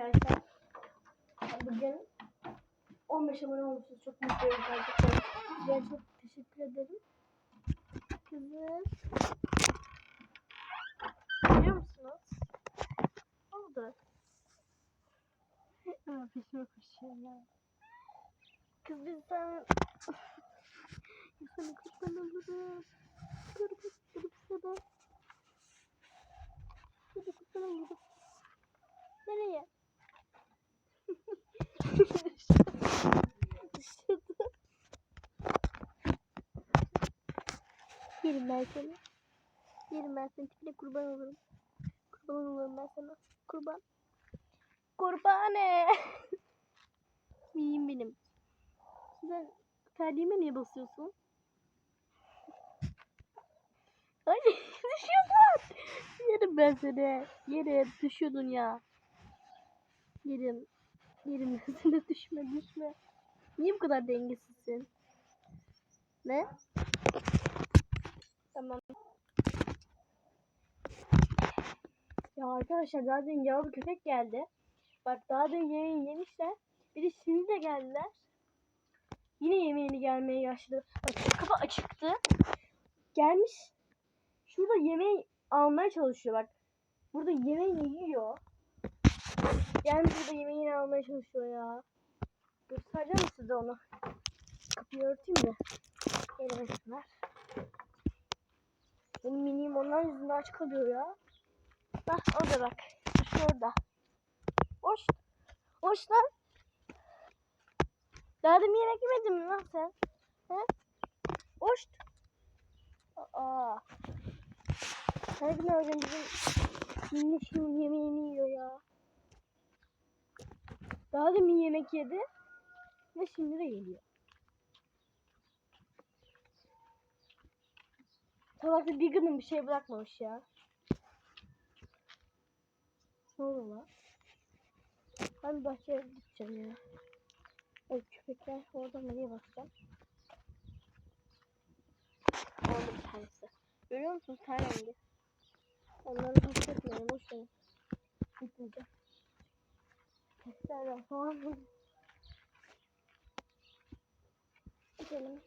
arkadaşlar. Bugün 15 abone olmuşsunuz. Çok mutluyum gerçekten. Size çok teşekkür ederim. Kızım. Biliyor musunuz? Oldu? Aa, peşime koşuyor ya. Kız biz sen... İnsanı kurban olurum sana. Hadi kurban olurum. Nereye? Dışarıda. Yerim ben seni. Yerim ben seni. Tipine kurban olurum. Kurban olurum ben sana. Kurban. Kurbane. İyiyim benim. Sen terliğime niye basıyorsun? Ay düşüyordun. Yerim ben seni. Yerim düşüyordun ya. Yerim. Yerim ben seni düşme düşme. Niye bu kadar dengesizsin? Ne? Tamam. Ya arkadaşlar daha dün yavru köpek geldi. Bak daha dün yemeğini yemişler. Bir de şimdi de geldiler. Yine yemeğini gelmeye başladı. Bak kapı açıktı. Gelmiş. Şurada yemeği almaya çalışıyor bak. Burada yemeği yiyor. Gelmiş burada yemeğini almaya çalışıyor ya. Göstereceğim size onu? Kapıyı örteyim de. Gelmesinler. Benim miniğim onların yüzünden aç kalıyor ya. Bak orada bak. Şurada. Hoş. Hoş lan. Da yemek yemedin mi lan sen? He? Hoş. Aa. Her gün gün bizim minişimin yemeğini yiyor ya. Daha da bir yemek yedi. Ve şimdi de geliyor. Tabakta günün bir şey bırakmamış ya. Ne oldu lan? Ben bahçeye gideceğim ya. Evet köpekler orada nereye bakacağım? Orada bir tanesi. Görüyor musunuz ten rengi? Onları hissetmeyin boş verin. Gitmeyeceğim. Testlerden falan. Gidelim.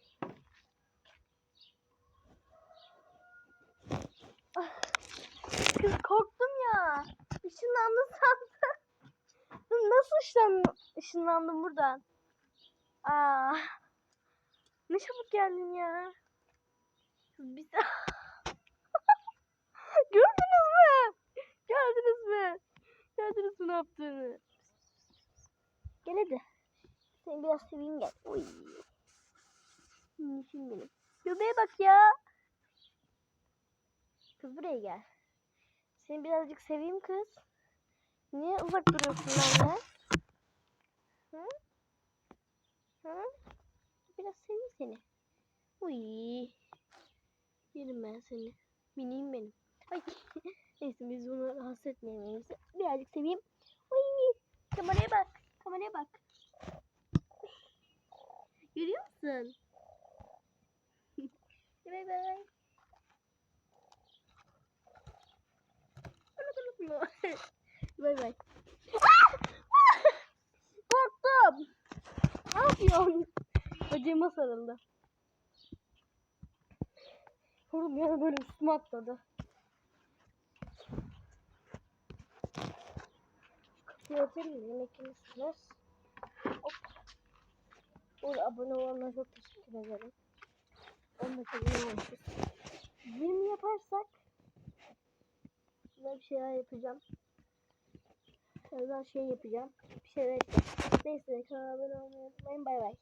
Ah, Kız korktum ya. Işınlandım sandım. Nasıl ışınlandım, ışınlandım buradan? Aa, ne çabuk geldin ya. Biz... Gördünüz mü? Gördünüz mü? Gördünüz mü ne yaptığını? Gel hadi. Seni biraz seveyim gel. Oy. Şimdi benim. Göbeğe bak ya. Kız buraya gel. Seni birazcık seveyim kız. Niye uzak duruyorsun benden? Hı? Hı? Biraz seveyim seni. Uy. Yerim ben seni. Miniyim benim. Ay. Neyse biz bunu rahatsız etmeyelim. Birazcık seveyim. Uy. Kameraya bak. Kameraya bak. Görüyor musun? Bay bay. Bay bay. Korktum. Ne yapıyorsun? Bacağıma sarıldı. Oğlum ya böyle üstüme atladı. Kapıyı örtelim mi? Yemek yemişsiniz. Hop. Burada abone olanlara çok teşekkür ederim. 15 abone olmuşuz. 20 yaparsak güzel bir şeyler yapacağım. Güzel şey yapacağım. Bir şeyler yapacağım. Neyse kanala abone olmayı unutmayın. Bay bay.